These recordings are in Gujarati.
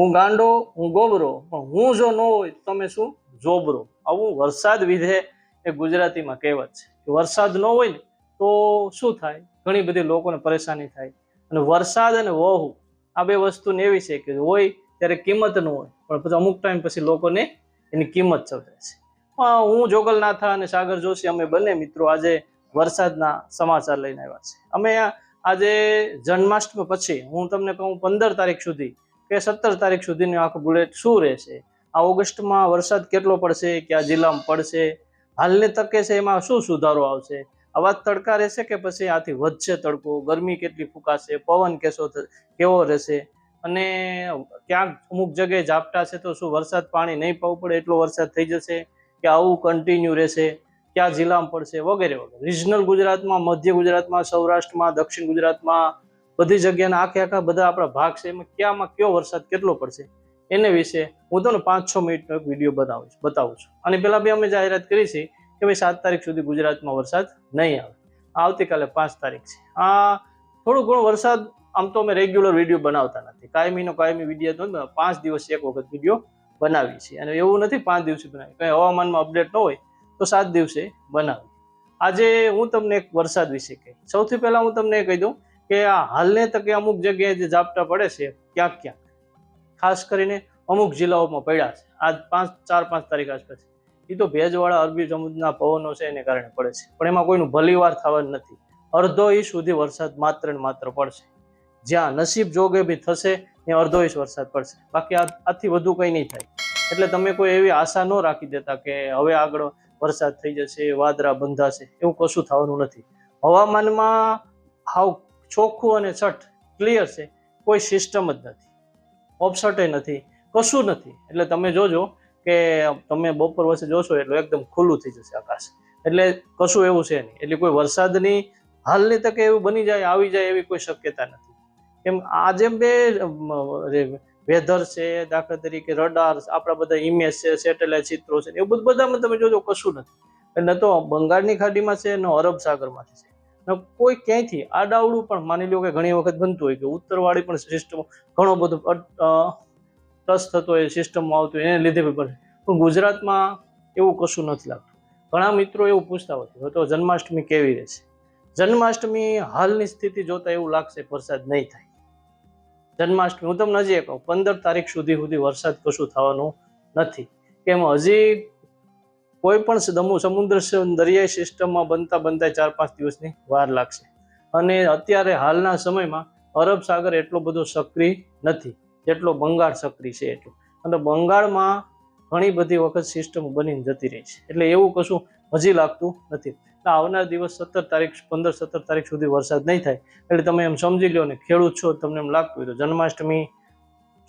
હું ગાંડો, હું ગોબરો, પણ હું જો ન હોય તમે શું? જોબરો. આવું વરસાદ વિધે એ ગુજરાતીમાં કહેવત છે કે વરસાદ ન હોય ને તો શું થાય? ઘણી બધી લોકોને પરેશાની થાય. અને વરસાદ અને વહુ આ બે વસ્તુને એવી છે કે હોય ત્યારે કિંમત ન હોય, પણ પછી અમુક ટાઈમ પછી લોકોને એની કિંમત સમજાય છે. હું જોગલનાથા અને સાગર જોશી અમે બંને મિત્રો આજે વરસાદના સમાચાર લઈને આવ્યા છે અમે આજે જન્માષ્ટમી પછી, હું તમને કહું પંદર તારીખ સુધી કે સત્તર તારીખ સુધીનું આખું બુલેટ શું રહેશે? આ ઓગસ્ટમાં વરસાદ કેટલો પડશે? કયા જિલ્લામાં પડશે? હાલની તકે છે એમાં શું સુધારો આવશે? આવા તડકા રહેશે કે પછી આથી વધશે તડકો? ગરમી કેટલી ફૂંકાશે? પવન કેસો કેવો રહેશે? અને ક્યાંક અમુક જગ્યાએ ઝાપટા છે તો શું વરસાદ પાણી નહીં પાવું પડે? એટલો વરસાદ થઈ જશે કે આવું કન્ટિન્યુ રહેશે? ક્યાં જિલ્લામાં પડશે? વગેરે વગેરે. રિજનલ ગુજરાતમાં, મધ્ય ગુજરાતમાં, સૌરાષ્ટ્રમાં, દક્ષિણ ગુજરાતમાં બધી જગ્યાના આખે આખા બધા આપણા ભાગ છે. એમાં ક્યાંમાં કયો વરસાદ કેટલો પડશે એને વિશે હું તમને પાંચ છ મિનિટનો એક વીડિયો બતાવું છું બતાવું છું. અને પહેલાં બી અમે જાહેરાત કરી છે કે ભાઈ સાત તારીખ સુધી ગુજરાતમાં વરસાદ નહીં આવે. આવતીકાલે પાંચ તારીખ છે. આ થોડું ઘણો વરસાદ આમ તો અમે રેગ્યુલર વીડિયો બનાવતા નથી. કાયમીનો કાયમી વીડિયો તો પાંચ દિવસ એક વખત વીડિયો બનાવી છે અને એવું નથી પાંચ દિવસે બનાવી કંઈ હવામાનમાં અપડેટ ન હોય તો સાત દિવસે બનાવી આજે હું તમને એક વરસાદ વિશે કહી સૌથી પહેલાં હું તમને કહી દઉં કે આ હાલને તકે અમુક જગ્યાએ જે ઝાપટા પડે છે, ક્યાંક ક્યાંક. ખાસ કરીને અમુક જિલ્લાઓમાં પડ્યા છે. આજ પાંચ, ચાર, પાંચ તારીખ આસપાસ. એ તો ભેજવાળા અરબી સમુદ્રના પવનો છે એને કારણે પડે છે. પણ એમાં કોઈનું ભલીવાર થવાનું નથી. અડધો ઇંચ સુધી વરસાદ માત્ર ને માત્ર પડશે. જ્યાં નસીબ જોગે બી થશે, ત્યાં અડધો ઇંચ વરસાદ પડશે. બાકી આથી વધુ કંઈ નહીં થાય. એટલે તમે કોઈ એવી આશા ન રાખી દેતા કે હવે આગળ વરસાદ થઈ જશે વાદરા બંધાશે, એવું કશું થવાનું નથી. હવામાનમાં હાવ ચોખ્ખું અને છઠ ક્લિયર છે. કોઈ સિસ્ટમ જ નથી. ઓપસટે નથી. કશું નથી. એટલે તમે જોજો કે તમે બપોર વચ્ચે જોશો એટલે એકદમ ખુલ્લું થઈ જશે આકાશ. એટલે કશું એવું છે નહીં. એટલે કોઈ વરસાદની હાલની તકે એવું બની જાય, આવી જાય એવી કોઈ શક્યતા નથી. એમ આ જેમ બે વેધર છે, દાખલા તરીકે રડાર આપણા બધા ઇમેજ છે સેટેલાઇટ ચિત્રો છે એવું બધું બધામાં તમે જોજો કશું નથી. ન તો બંગાળની ખાડીમાં છે, ન અરબ સાગરમાંથી છે. કોઈ ક્યાંયથી? આડાવડું પણ માની લો કે ઘણી વખત બનતું હોય કે ઉત્તરવાળી પણ સિસ્ટમ ઘણો બધો ટચ થતો હોય સિસ્ટમમાં આવતું હોય, એને લીધે પણ પણ ગુજરાતમાં એવું કશું નથી લાગતું. ઘણા મિત્રો એવું પૂછતા હોય તો જન્માષ્ટમી કેવી રહેશે? જન્માષ્ટમી હાલની સ્થિતિ જોતા એવું લાગશે વરસાદ નહીં થાય. જન્માષ્ટમી, હું તમને હજી કહું, પંદર તારીખ સુધી સુધી વરસાદ કશું થવાનું નથી. કેમ? હજી કોઈ પણ સમુદ્ર દરિયાઈ સિસ્ટમમાં બનતા બનતા ચાર, પાંચ દિવસની વાર લાગશે. અને અત્યારે હાલના સમયમાં અરબ સાગર એટલો બધો સક્રિય નથી, જેટલો બંગાળ સક્રિય છે એટલો. અને બંગાળમાં ઘણી બધી વખત સિસ્ટમ બનીને જતી રહી છે. એટલે એવું કશું હજી લાગતું નથી. આવનાર દિવસ સત્તર તારીખ, પંદર, સત્તર તારીખ સુધી વરસાદ નહીં થાય. એટલે તમે એમ સમજી લો ને, ખેડૂત છો, તમને એમ લાગતું હોય તો જન્માષ્ટમી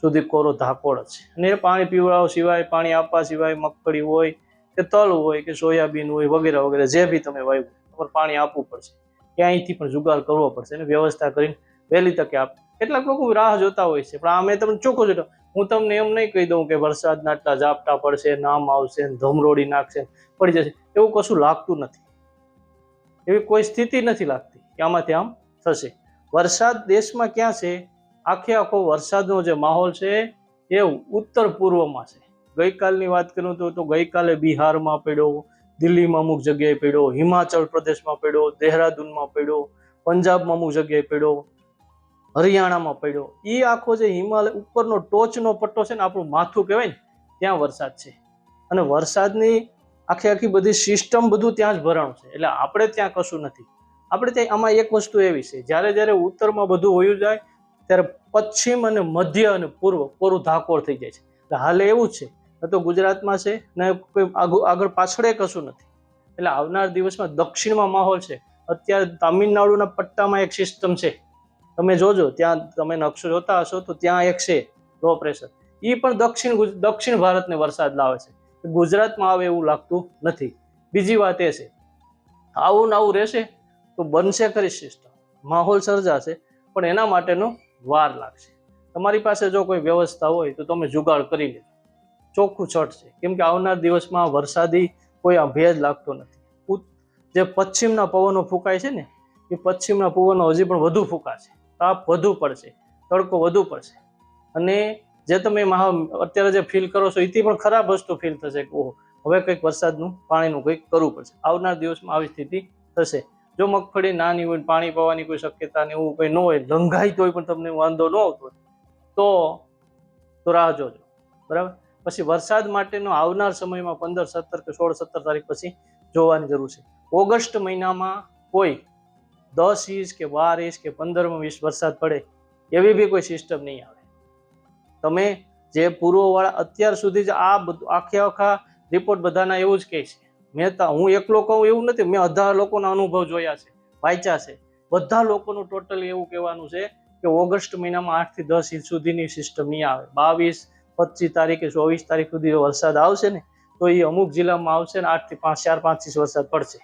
સુધી કોરો ધાકોડ છે. અને પાણી પીવડાવ સિવાય, પાણી આપવા સિવાય, મગફળી હોય કે તલ હોય કે સોયાબીન હોય, વગેરે વગેરે, જે બી તમે વાવ્યું, તમારે પાણી આપવું પડશે. ક્યાંયથી પણ જુગાર કરવો પડશે અને વ્યવસ્થા કરીને વહેલી તકે આપ કેટલાક લોકો રાહ જોતા હોય છે, પણ આ મેં તમને ચોખ્ખો જોતો હું તમને એમ નહીં કહી દઉં કે વરસાદના આટલા ઝાપટા પડશે, નામ આવશે, ધમરોડી નાખશે, પડી જશે. એવું કશું લાગતું નથી. એવી કોઈ સ્થિતિ નથી લાગતી કે આમાંથી આમ થશે. વરસાદ દેશમાં ક્યાં છે? આખે આખો વરસાદનો જે માહોલ છે, એ ઉત્તર પૂર્વમાં છે. ગઈકાલની વાત કરું તો તો ગઈકાલે બિહારમાં પડ્યો, દિલ્હીમાં અમુક જગ્યાએ પડ્યો, હિમાચલ પ્રદેશમાં પડ્યો, દેહરાદૂનમાં પડ્યો, પંજાબમાં અમુક જગ્યાએ પડ્યો, હરિયાણામાં પડ્યો. એ આખો જે હિમાલય ઉપરનો ટોચનો પટ્ટો છે ને, આપણું માથું કહેવાય ને, ત્યાં વરસાદ છે. અને વરસાદની આખી આખી બધી સિસ્ટમ બધું ત્યાં જ ભરાણું છે. એટલે આપણે ત્યાં કશું નથી. આપણે ત્યાં આમાં એક વસ્તુ એવી છે. જ્યારે જ્યારે ઉત્તરમાં બધું હોયું જાય, ત્યારે પશ્ચિમ અને મધ્ય અને પૂર્વ, પૂરું ધાકોર થઈ જાય છે. એટલે હાલે એવું છે. ન તો ગુજરાતમાં છે, ને કોઈ આગળ પાછળ કશું નથી. એટલે આવનાર દિવસમાં દક્ષિણમાં માહોલ છે. અત્યારે તામિલનાડુના પટ્ટામાં એક સિસ્ટમ છે. તમે જોજો, ત્યાં તમે નકશો જોતા હશો તો ત્યાં એક છે લો પ્રેશર એ પણ દક્ષિણ દક્ષિણ ભારતને વરસાદ લાવે છે. ગુજરાતમાં આવે એવું લાગતું નથી. બીજી વાત એ છે, આવું ને આવું રહેશે તો બનશે ખરી સિસ્ટમ માહોલ સર્જાશે, પણ એના માટેનો વાર લાગશે. તમારી પાસે જો કોઈ વ્યવસ્થા હોય તો તમે જુગાડ કરી લેજો. ચોખ્ખું છટ છે. કેમ કે આવનાર દિવસમાં વરસાદી કોઈ ભેજ લાગતો નથી. જે પશ્ચિમના પવનો ફૂંકાય છે ને, એ પશ્ચિમના પવનો હજી પણ વધુ ફૂંકાશે. તાપ વધુ પડશે, તડકો વધુ પડશે. અને જે તમે મહા અત્યારે જે ફીલ કરો છો એથી પણ ખરાબ વસ્તુ ફીલ થશે કે, ઓહો, હવે કંઈક વરસાદનું પાણીનું કંઈક કરવું પડશે. આવનાર દિવસમાં આવી સ્થિતિ થશે. જો મગફળી નાની હોય, પાણી પાવાની કોઈ શક્યતા ને એવું કંઈ ન હોય લંઘાઈ તોય પણ તમને વાંધો ન આવતો તો તો રાહ જોજો. બરાબર? પછી વરસાદ માટેનો આવનાર સમયમાં પંદર, સત્તર કે સોળ, સત્તર તારીખ પછી જોવાની જરૂર છે. ઓગસ્ટ મહિનામાં કોઈ દસ ઇંચ કે બાર ઇંચ કે પંદરમાં વીસ વરસાદ પડે એવી બી કોઈ સિસ્ટમ નહીં આવે. તમે જે પૂર્વવાળા અત્યાર સુધી જ આ બધું, આખે આખા રિપોર્ટ બધાના એવું જ કહે છે. મેં હું એકલો કહું એવું નથી, મેં અઢાર લોકોના અનુભવ જોયા છે, વાંચ્યા છે. બધા લોકોનું ટોટલ એવું કહેવાનું છે કે ઓગસ્ટ મહિનામાં આઠથી દસ ઇંચ સુધીની સિસ્ટમ નહીં આવે. બાવીસ પચીસ તારીખે, ચોવીસ તારીખ સુધી વરસાદ આવશે ને, તો એ અમુક જિલ્લામાં આવશે ને આઠથી પાંચ, ચાર, પાંચ વરસાદ પડશે.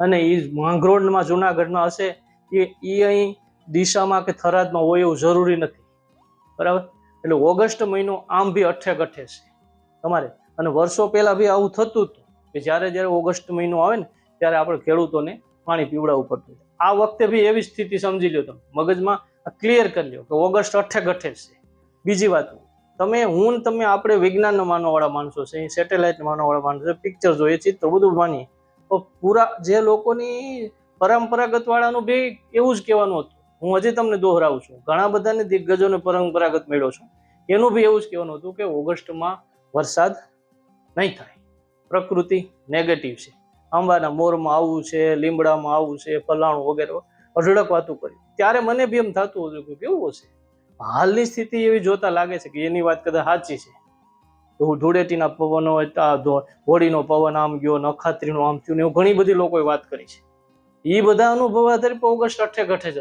અને એ માંગરોળમાં, જુનાગઢમાં હશે, એ એ અહીં દિશામાં કે થરાદમાં હોય એવું જરૂરી નથી. બરાબર? એટલે ઓગસ્ટ મહિનો આમ બી અઠે ગઠે છે. તમારે? અને વર્ષો પહેલાં બી આવું થતું હતું કે જ્યારે જ્યારે ઓગસ્ટ મહિનો આવે ને, ત્યારે આપણે ખેડૂતોને પાણી પીવડાવવું પડતું આ વખતે બી એવી સ્થિતિ સમજી લો તમે. મગજમાં ક્લિયર કરી લો કે ઓગસ્ટ અઠે ગઠે છે. બીજી વાત તમે હું તમે આપણે વિજ્ઞાનના માનવાવાળા માણસો છે સેટેલાઇટ માનવાવાળા માણસો પિક્ચર જોઈએ, ચિત્ર બધું માનીએ. તો પૂરા જે લોકોની પરંપરાગત વાળાનું બી એવું જ કહેવાનું હતું. હું હજી તમને દોહરાવું છું. ઘણા બધાને દિગ્ગજોને પરંપરાગત મેળો છું. એનું બી એવું જ કહેવાનું હતું કે ઓગસ્ટમાં વરસાદ નહીં થાય. પ્રકૃતિ નેગેટિવ છે. આંબાના મોરમાં આવું છે, લીમડામાં આવું છે, ફલાણું વગેરે. અઢળક વાતું કરી ત્યારે મને બી એમ થતું હતું કે કેવું હશે? હાલની સ્થિતિ એવી જોતા લાગે છે કે એની વાત કદાચ સાચી છે. તો ધૂળેટીના પવનો હોળીનો પવન આમ ગયો, નખાત્રીનો આમ થયું એવું ઘણી બધી લોકોએ વાત કરી છે. એ બધા અનુભવ આધારિત ઓગસ્ટ અઠે ઘટે જ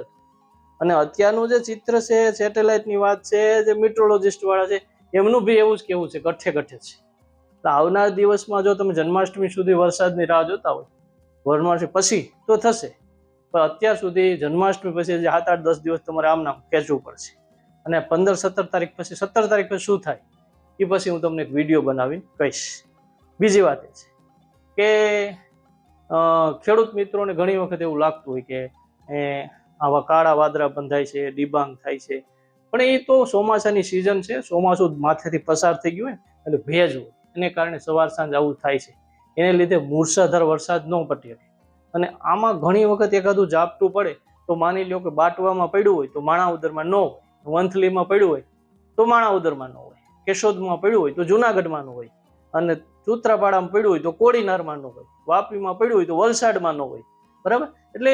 અને અત્યારનું જે ચિત્ર છે, સેટેલાઇટની વાત છે, જે મિટ્રોલોજિસ્ટ વાળા છે, એમનું બી એવું જ કેવું છે ગઠે ગઠે છે. તો આવનાર દિવસમાં જો તમે જન્માષ્ટમી સુધી વરસાદની રાહ જોતા હોય જન્માષ્ટમી પછી તો થશે. પણ અત્યાર સુધી જન્માષ્ટમી પછી સાત આઠ દસ દિવસ તમારે આમ નામ ખેંચવું પડશે. અને પંદર સત્તર તારીખ પછી, સત્તર તારીખ પછી શું થાય? એ પછી હું તમને એક વીડિયો બનાવીને કહીશ. બીજી વાત એ છે કે ખેડૂત મિત્રોને ઘણી વખત એવું લાગતું હોય કે, એ, આવા કાળા વાદરા બંધાય છે, ડિબાંગ થાય છે. પણ એ તો ચોમાસાની સિઝન છે, ચોમાસું માથેથી પસાર થઈ ગયું હોય એટલે ભેજ એને કારણે સવાર સાંજ આવું થાય છે. એને લીધે મૂળસાધાર વરસાદ ન પટી શકે. અને આમાં ઘણી વખત એકાદું ઝાપટું પડે તો માની લો કે બાટવામાં પડ્યું હોય તો માણા ઉદરમાં ન હોય. વંથલીમાં પડ્યું હોય, તો માણાવદરમાંનું હોય, કેશોદમાં પડ્યું હોય, તો જુનાગઢમાં હોય, અને ચૂત્રાપાડામાં પડ્યું હોય, તો કોડીનારમાંનું હોય, વાપીમાં પડ્યું હોય, તો વલસાડમાંનું હોય, બરાબર? એટલે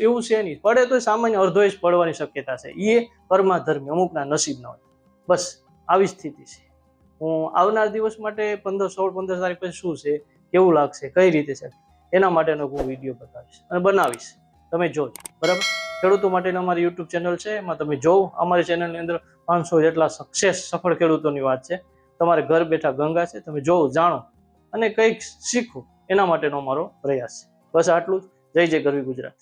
એવું છે નહીં. પડે તો સામાન્ય અડધો જ પડવાની શક્યતા છે. એ પરમાધર્મી, અમુકના નસીબના હોય. બસ, આવી સ્થિતિ છે. હું આવનાર દિવસ માટે પંદર, સોળ, પંદર તારીખ પછી શું છે, કેવું લાગશે, કઈ રીતે છે, એના માટેનો હું વીડિયો બતાવીશ અને બનાવીશ. તમે જોજો, બરાબર? ખેડૂતો માટેની અમારી યુટ્યુબ ચેનલ છે. એમાં તમે જોવો, અમારી ચેનલની અંદર પાંચસો જેટલા સક્સેસ સફળ ખેડૂતોની વાત છે. તમારે ઘર બેઠા ગંગા છે, તમે જોવો, જાણો અને કંઈક શીખો એના માટેનો અમારો પ્રયાસ છે. બસ આટલું જ. જય જય ગરવી ગુજરાત.